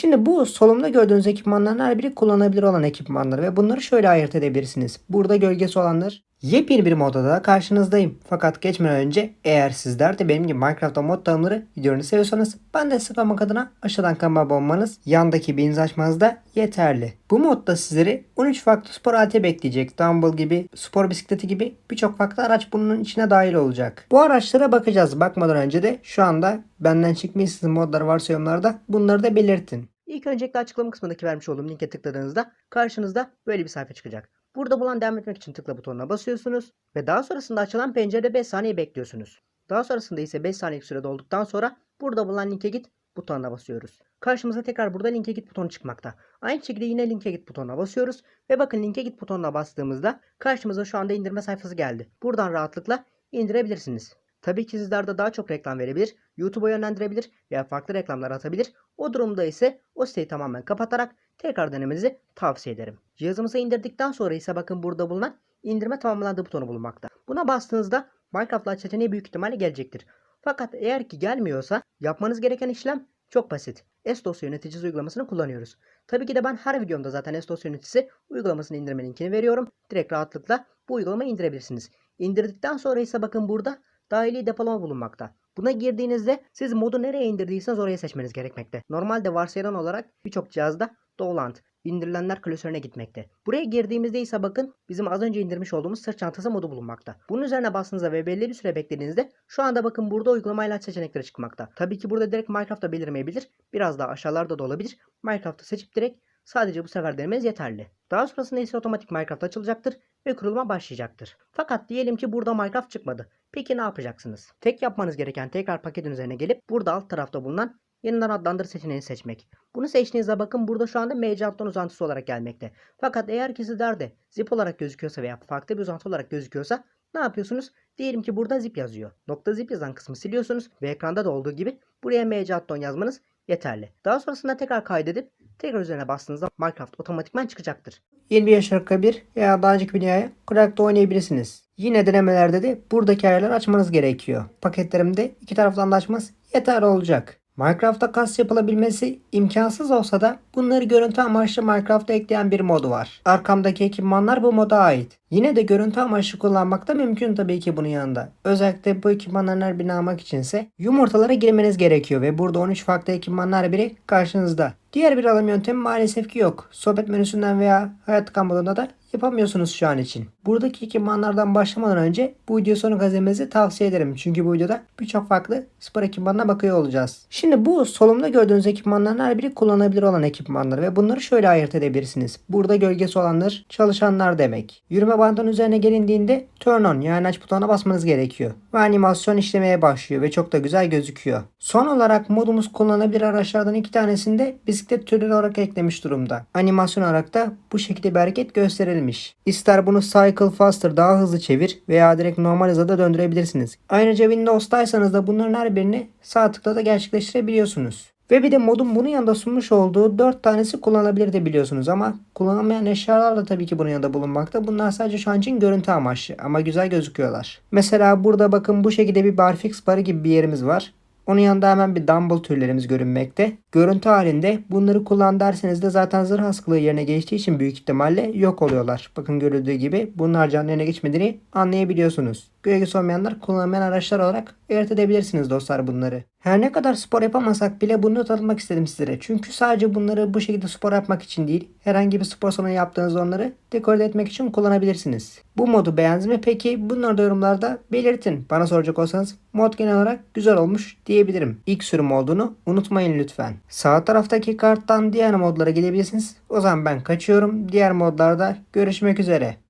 Şimdi bu solumda gördüğünüz ekipmanların her biri kullanılabilir olan ekipmanlar ve bunları şöyle ayırt edebilirsiniz. Burada gölgesi olanlar Yepyeni bir modda da karşınızdayım. Fakat geçmeden önce eğer sizler de benim gibi Minecraft'ta mod tanımları videolarını seviyorsanız ben destek olmak adına aşağıdan kanalıma abone olmanız, yandaki biliniz açmanız da yeterli. Bu modda sizleri 13 farklı spor aleti bekleyecek. Dumbbell gibi, spor bisikleti gibi birçok farklı araç bunun içine dahil olacak. Bu araçlara bakacağız. Bakmadan önce de şu anda benden çıkmış sizin modlar varsa yorumlarda bunları da belirtin. İlk öncelikle açıklama kısmındaki vermiş olduğum linke tıkladığınızda karşınızda böyle bir sayfa çıkacak. Burada bulunan devam etmek için tıkla butonuna basıyorsunuz ve daha sonrasında açılan pencerede 5 saniye bekliyorsunuz. Daha sonrasında ise 5 saniyelik süre dolduktan sonra burada bulunan linke git butonuna basıyoruz. Karşımıza tekrar burada linke git butonu çıkmakta. Aynı şekilde yine linke git butonuna basıyoruz ve bakın linke git butonuna bastığımızda karşımıza şu anda indirme sayfası geldi. Buradan rahatlıkla indirebilirsiniz. Tabii ki sizlerde daha çok reklam verebilir, YouTube'a yönlendirebilir veya farklı reklamlar atabilir. O durumda ise o siteyi tamamen kapatarak tekrar denemenizi tavsiye ederim. Cihazımıza indirdikten sonra ise bakın burada bulunan indirme tamamlandı butonu bulunmakta. Buna bastığınızda Minecraft Lite seçeneği büyük ihtimalle gelecektir. Fakat eğer ki gelmiyorsa yapmanız gereken işlem çok basit. S-Dosya yöneticisi uygulamasını kullanıyoruz. Tabii ki de ben her videomda zaten S-Dosya yöneticisi uygulamasını indirme linkini veriyorum. Direkt rahatlıkla bu uygulamayı indirebilirsiniz. İndirdikten sonra ise bakın burada dahili depolama bulunmakta. Buna girdiğinizde siz modu nereye indirdiyseniz oraya seçmeniz gerekmekte. Normalde varsayılan olarak birçok cihazda Dolant indirilenler klasörüne gitmekte. Buraya girdiğimizde ise bakın bizim az önce indirmiş olduğumuz sırt çantası modu bulunmakta. Bunun üzerine bastığınızda ve belli bir süre beklediğinizde şu anda bakın burada uygulamayla seçenekleri çıkmakta. Tabii ki burada direkt Minecraft'ta belirmeyebilir. Biraz daha aşağılarda da olabilir. Minecraft'ı seçip direkt sadece bu sefer denemeniz yeterli. Daha sonrasında ise otomatik Minecraft açılacaktır ve kuruluma başlayacaktır. Fakat diyelim ki burada Minecraft çıkmadı. Peki ne yapacaksınız? Tek yapmanız gereken tekrar paketin üzerine gelip burada alt tarafta bulunan yeniden adlandır seçeneğini seçmek. Bunu seçtiğinizde bakın burada şu anda MC uzantısı olarak gelmekte. Fakat eğer ki sizlerde zip olarak gözüküyorsa veya farklı bir uzantı olarak gözüküyorsa ne yapıyorsunuz? Diyelim ki burada zip yazıyor. Nokta zip yazan kısmı siliyorsunuz ve ekranda da olduğu gibi buraya MC yazmanız yeterli. Daha sonrasında tekrar kaydedip tekrar üzerine bastığınızda Minecraft otomatikman çıkacaktır. 21 yaşa bir veya daha önceki bir dünyaya Crack'ta oynayabilirsiniz. Yine denemelerde de buradaki ayarları açmanız gerekiyor. Paketlerimde iki taraftan da açmanız yeterli olacak. Minecraft'ta kas yapılabilmesi imkansız olsa da bunları görüntü amaçlı Minecraft'a ekleyen bir modu var. Arkamdaki ekipmanlar bu moda ait. Yine de görüntü amaçlı kullanmak da mümkün tabii ki bunun yanında. Özellikle bu ekipmanların her almak içinse yumurtalara girmeniz gerekiyor ve burada 13 farklı ekipmanlar biri karşınızda. Diğer bir alım yöntemi maalesef ki yok. Sohbet menüsünden veya hayat kamudunda da yapamıyorsunuz şu an için. Buradaki ekipmanlardan başlamadan önce bu video sonu izlemenizi tavsiye ederim. Çünkü bu videoda birçok farklı spor ekipmanına bakıyor olacağız. Şimdi bu solumda gördüğünüz ekipmanların her biri kullanılabilir olan ekipmanlar ve bunları şöyle ayırt edebilirsiniz. Burada gölgesi olanlar çalışanlar demek. Yürüme bandının üzerine gelindiğinde turn on yani aç butonuna basmanız gerekiyor. Ve animasyon işlemeye başlıyor ve çok da güzel gözüküyor. Son olarak modumuz kullanılabilir araçlardan iki tanesinde bisiklet türleri olarak eklemiş durumda. Animasyon olarak da bu şekilde bir hareket gösterilmiş. İster bunu Cycle Faster daha hızlı çevir veya direkt normal hıza da döndürebilirsiniz. Ayrıca Windows'taysanız da bunların her birini sağ tıkla da gerçekleştirebiliyorsunuz. Ve bir de modun bunun yanında sunmuş olduğu 4 tanesi kullanılabilir de biliyorsunuz ama kullanılmayan eşyalar da tabii ki bunun yanında bulunmakta. Bunlar sadece şu an için görüntü amaçlı ama güzel gözüküyorlar. Mesela burada bakın bu şekilde bir barfix barı gibi bir yerimiz var. Onun yanında hemen bir dumbbell türlerimiz görünmekte. Görüntü halinde bunları kullan derseniz de zaten zırh askılığı yerine geçtiği için büyük ihtimalle yok oluyorlar. Bakın görüldüğü gibi bunlar canlı yerine geçmediğini anlayabiliyorsunuz. Gölgesi olmayanlar kullanılmayan araçlar olarak ayırt edebilirsiniz dostlar bunları. Her ne kadar spor yapamasak bile bunu tanıtmak istedim sizlere. Çünkü sadece bunları bu şekilde spor yapmak için değil, herhangi bir spor salonu yaptığınızda onları dekore etmek için kullanabilirsiniz. Bu modu beğendiniz mi? Peki bunları da yorumlarda belirtin. Bana soracak olsanız mod genel olarak güzel olmuş diyebilirim. İlk sürüm olduğunu unutmayın lütfen. Sağ taraftaki karttan diğer modlara gidebilirsiniz. O zaman ben kaçıyorum. Diğer modlarda görüşmek üzere.